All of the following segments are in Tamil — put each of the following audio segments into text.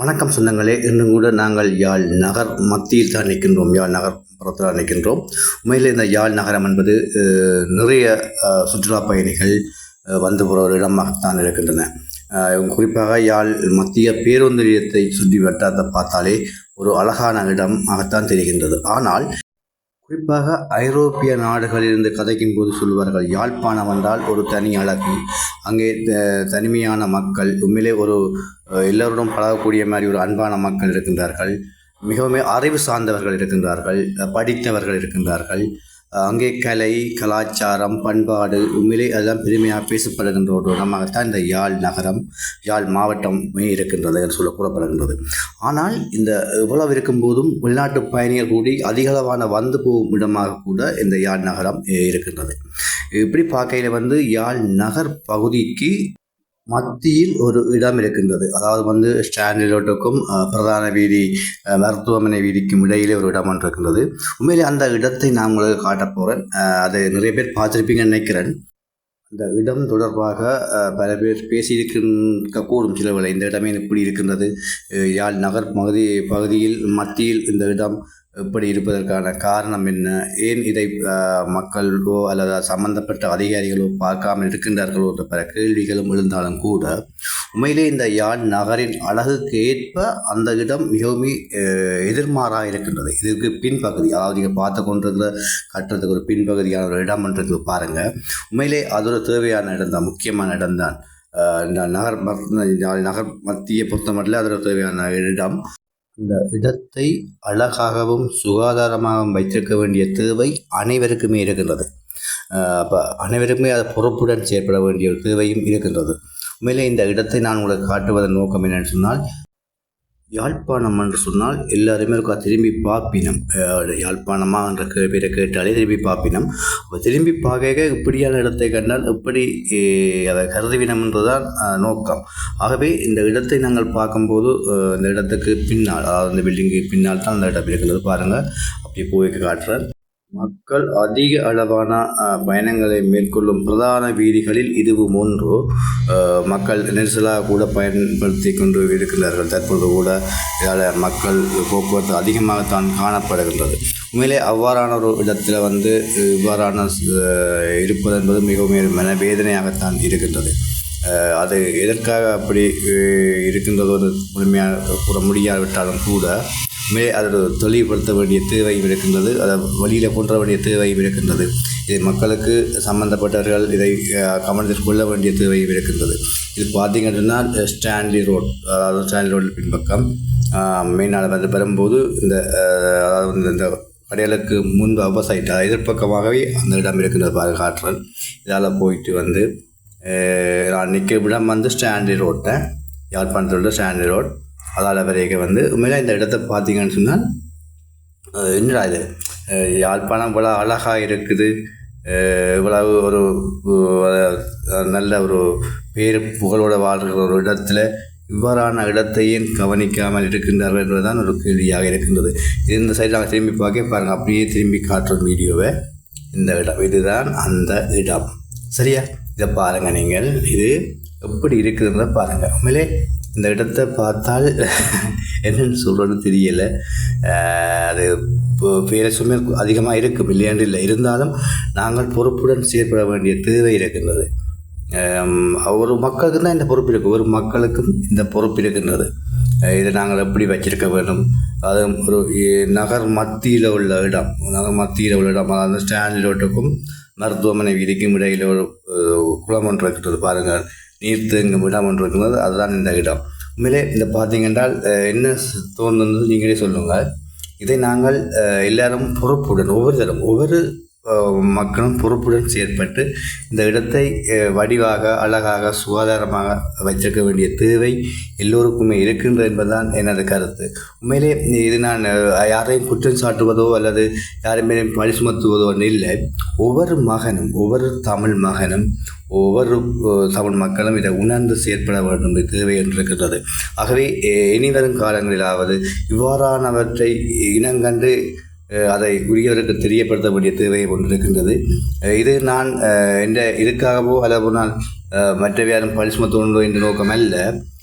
வணக்கம் சொந்தங்களே இன்னும் கூட நாங்கள் யாழ் நகர் மத்தியில் தான் நிற்கின்றோம் யாழ் நகர் புறத்தில் நிற்கின்றோம். உண்மையில் இந்த யாழ் நகரம் என்பது நிறைய சுற்றுலா பயணிகள் வந்து போகிற ஒரு இடமாகத்தான் இருக்கின்றன. குறிப்பாக யாழ் மத்திய பேருந்து நிலையத்தை சுற்றி வட்டாரத்தை பார்த்தாலே ஒரு அழகான இடமாகத்தான் தெரிகின்றது. ஆனால் குறிப்பாக ஐரோப்பிய நாடுகளிலிருந்து கதைக்கும் போது சொல்வார்கள் யாழ்ப்பாணம் என்றால் ஒரு தனி அழகு. அங்கே த- தனிமையான மக்கள் உண்மையிலே ஒரு எல்லோருடன் பழகக்கூடிய மாதிரி ஒரு அன்பான மக்கள் இருக்கின்றார்கள். மிகவும் அறிவு சார்ந்தவர்கள் இருக்கின்றார்கள் படித்தவர்கள் இருக்கின்றார்கள். அங்கே கலை கலாச்சாரம் பண்பாடு உண்மையிலே அதெல்லாம் பெருமையாக பேசப்படுகின்ற ஒரு இடமாகத்தான் இந்த யாழ் நகரம் யாழ் மாவட்டம் இருக்கின்றது என்று சொல்ல கூறப்படுகின்றது. ஆனால் இந்த இவ்வளவு இருக்கும்போதும் வெளிநாட்டு பயணிகள் கூடி அதிகளவான வந்து போகும் இடமாக கூட இந்த யாழ் நகரம் இருக்கின்றது. இப்படி பார்க்கையில் வந்து யாழ் நகர் பகுதிக்கு மத்தியில் ஒரு இடம் இருக்கின்றது. அதாவது வந்து ஸ்டாண்டில் ரோட்டுக்கும் பிரதான வீதி மருத்துவமனை வீதிக்கும் இடையிலே ஒரு இடம் ஒன்று இருக்கின்றது. உண்மையிலே அந்த இடத்தை நான் உங்களுக்கு காட்டப் போகிறேன் அதை அது நிறைய பேர் பார்த்துருப்பீங்கன்னு நினைக்கிறேன். இந்த இடம் தொடர்பாக பல பேர் பேசியிருக்க கூடும் சில இந்த இடமே இப்படி இருக்கின்றது? யாழ் நகர் பகுதி பகுதியில் மத்தியில் இந்த இடம் எப்படி இருப்பதற்கான காரணம் என்ன? ஏன் இதை மக்களோ அல்லது சம்பந்தப்பட்ட அதிகாரிகளோ பார்க்காமல் இருக்கின்றார்களோ என்ற பல கேள்விகளும் எழுந்தாலும் கூட உண்மையிலே இந்த யாழ் நகரின் அழகுக்கு ஏற்ப அந்த இடம் மிகவும் எதிர்மாறாக இருக்கின்றது. இதுக்கு பின்பகுதி அதாவது நீங்கள் பார்த்து கொண்டிருக்கிற கட்டுறதுக்கு ஒரு பின்பகுதியான ஒரு இடம் என்றது பாருங்கள் உண்மையிலே அது ஒரு தேவையான இடம் தான் முக்கியமான இடம் தான். நகர் நகர் மத்திய பொறுத்தமட்டில் அது ஒரு தேவையான இடம். இந்த இடத்தை அழகாகவும் சுகாதாரமாகவும் வைத்திருக்க வேண்டிய தேவை அனைவருக்குமே இருக்கின்றது. அப்போ அனைவருக்குமே அது பொறுப்புடன் செயற்பட வேண்டிய ஒரு தேவையும் இருக்கின்றது. உண்மையிலே இந்த இடத்தை நான் உங்களுக்கு காட்டுவதன் நோக்கம் என்னென்னு சொன்னால் யாழ்ப்பாணம் என்று சொன்னால் எல்லாருமே இருக்கா திரும்பி பார்ப்பினம் யாழ்ப்பாணமா என்ற கே- பேரை கேட்டாலே திரும்பி பார்ப்பினம் அப்போ திரும்பி பார்க்க இப்படியான இடத்தை கண்டால் எப்படி அதை கருதுவினம் என்றுதான் நோக்கம். ஆகவே இந்த இடத்தை நாங்கள் பார்க்கும்போது இந்த இடத்துக்கு பின்னால் அதாவது இந்த பில்டிங்கு பின்னால் தான் அந்த இடம் இருக்கிறது. பாருங்கள் அப்படி போய் காட்டுறேன். மக்கள் அதிக அளவான பயணங்களை மேற்கொள்ளும் பிரதான வீதிகளில் இதுவும் ஒன்று. மக்கள் நெரிசலாக கூட பயன்படுத்தி கொண்டு இருக்கின்றார்கள் தற்போது கூட இதால் மக்கள் போக்குவரத்து அதிகமாகத்தான் காணப்படுகின்றது. உண்மையிலே அவ்வாறான ஒரு இடத்தில் வந்து இவ்வாறான இருப்பது என்பது மிகவும் மனவேதனையாகத்தான் இருக்கின்றது. அது எதற்காக அப்படி அஹ், இருக்கின்றதோ முழுமையாக கூற முடியாவிட்டாலும் கூட மே அதை தெளிவுபடுத்த வேண்டிய தேவையும் இருக்கின்றது அதை வழியில் கொன்ற வேண்டிய தேவையும் இருக்கின்றது. இது மக்களுக்கு சம்பந்தப்பட்டவர்கள் இதை கவனத்தில் கொள்ள வேண்டிய தேவையும் இருக்கின்றது. இது பார்த்தீங்கன்னா ஸ்டான்லி ரோட் அதாவது ஸ்டான்லி ரோடு பின்பக்கம். மெயினால் வந்து வரும்போது இந்த அதாவது இந்த கடைகளுக்கு முன்பு அபசைட் அதாவது எதிர்ப்பக்கமாகவே அந்த இடம் இருக்கின்றது பாருங்க காற்றல். இதால் போயிட்டு வந்து நான் நிற்கிற இடம் வந்து ஸ்டான்லி ரோட்டை யாழ்ப்பாணத்தோட ஸ்டான்லி ரோட். அதால் வரைக்கும் வந்து உண்மையிலே இந்த இடத்த பார்த்தீங்கன்னு சொன்னால் என்னடா இது? யாழ்ப்பாணம் இவ்வளோ அழகாக இருக்குது. இவ்வளவு ஒரு நல்ல ஒரு பேர் புகழோட வாழ்கிற ஒரு இடத்துல இவ்வாறான இடத்தையும் கவனிக்காமல் இருக்கின்றார்கள் என்பதுதான் ஒரு கேள்வியாக இருக்கின்றது. இது இந்த சைடு நாங்கள் திரும்பி பார்க்க பாருங்கள் அப்படியே திரும்பி காட்டுற வீடியோவை. இந்த இடம் இதுதான் அந்த இடம். சரியா? இதை பாருங்கள் நீங்கள். இது எப்படி இருக்குதுன்றதை பாருங்கள் உண்மையிலே இந்த இடத்தை பார்த்தால் என்னன்னு சொல்கிறது தெரியலை. அது இப்போ பேர சுமை அதிகமாக இருக்கும் இல்லையாண்டு இல்லை. இருந்தாலும் நாங்கள் பொறுப்புடன் செயற்பட வேண்டிய தேவை இருக்கின்றது. ஒரு மக்களுக்கு தான் இந்த பொறுப்பு இருக்குது ஒரு மக்களுக்கும் இந்த பொறுப்பு இருக்கின்றது. இதை நாங்கள் எப்படி வச்சிருக்க வேண்டும்? அது ஒரு நகர் மத்தியில் உள்ள இடம். நகர் மத்தியில் உள்ள இடம். அதாவது ஸ்டாண்ட் ரோட்டுக்கும் மருத்துவமனை வீதிக்கும் இடையில் ஒரு குளம் ஒன்று இருக்கிறது பாருங்கள். நீர் தேங்கும் இடம் ஒன்று அதுதான் இந்த இடம். உண்மையிலே இந்த பார்த்தீங்கன்றால் என்ன தோணுது நீங்களே சொல்லுங்கள். இதை நாங்கள் எல்லாரும் பொறுப்புடன் ஒவ்வொருத்தரும் ஒவ்வொரு மக்களும் பொறுப்புடன் செயற்பட்டு இந்த இடத்தை வடிவாக அழகாக சுகாதாரமாக வைத்திருக்க வேண்டிய தேவை எல்லோருக்குமே இருக்கின்றது என்பதுதான் எனது கருத்து. உண்மையிலே இது நான் யாரையும் குற்றம் சாட்டுவதோ அல்லது யாரையும் பழி சுமத்துவதோ இல்லை. ஒவ்வொரு மகனும் ஒவ்வொரு தமிழ் மகனும் ஒவ்வொரு தமிழ் மக்களும் இதை உணர்ந்து செயற்பட வேண்டும் தேவை என்று ஆகவே இனிவரும் இனி வரும் காலங்களிலாவது இவ்வாறானவற்றை இனங்கண்டு அதை உரியவருக்கு தெரியப்படுத்த வேண்டிய தேவை கொண்டிருக்கின்றது இது நான் அஹ், என்ற இதுக்காகவோ அல்லது நான் அஹ், மற்றவை யாரும் என்ற நோக்கம் அல்ல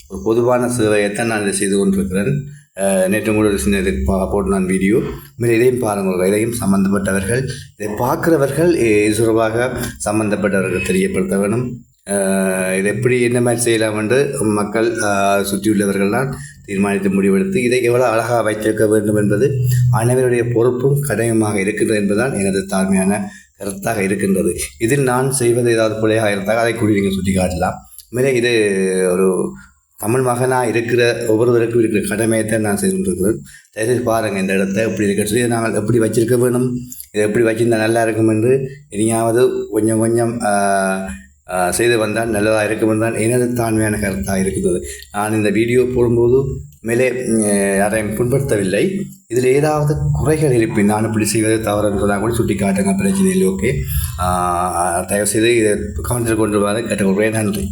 ஒரு பொதுவான சேவையைத்தான் நான் இதை செய்து கொண்டிருக்கிறேன். நேற்று கூட ஒரு சின்ன இது பா போட்டு நான் வீடியோ. மேலே இதையும் பாருங்கள் இதையும் சம்மந்தப்பட்டவர்கள் இதை பார்க்குறவர்கள் இது தொடர்பாக சம்மந்தப்பட்டவர்கள் தெரியப்படுத்த வேணும் இதை எப்படி என்ன மாதிரி செய்யலாம் என்று மக்கள் சுற்றியுள்ளவர்கள்லாம் தீர்மானித்து முடிவெடுத்து இதை எவ்வளோ அழகாக வைத்திருக்க வேண்டும் என்பது அனைவருடைய பொறுப்பும் கடமையுமாக இருக்கின்றது என்பதுதான் எனது தாழ்மையான கருத்தாக இருக்கின்றது. இதில் நான் செய்வது ஏதாவது பிள்ளையாக இருந்தால் அதை கூடி நீங்கள் சுட்டி காட்டலாம் மேலே இது ஒரு தமிழ் மகனாக இருக்கிற ஒவ்வொருவருக்கும் இருக்கிற கடமையை தான் நான் செய்து கொண்டிருக்கிறேன். தயவுசெய்து பாருங்கள் இந்த இடத்த எப்படி இருக்க சொல்லி நாங்கள் எப்படி வச்சிருக்க வேணும்? இதை எப்படி வச்சுருந்தால் நல்லா இருக்கும் என்று இனியாவது கொஞ்சம் கொஞ்சம் செய்து வந்தால் நல்லதாக இருக்கும் தான் எனது தாண்மையான கருத்தாக இருக்கிறது நான் இந்த வீடியோ போடும்போது மேலே யாரையும் புண்படுத்தவில்லை. இதில் ஏதாவது குறைகள் இருப்பின் நான் இப்படி செய்வது தவறுன்னு சொன்னால் கூட சுட்டி காட்டுங்க பிரச்சனை இல்லை ஓகே தயவுசெய்து இதை கவனத்தில் கொண்டு வர கேட்டுக்கொள்கிறேன். நன்றி.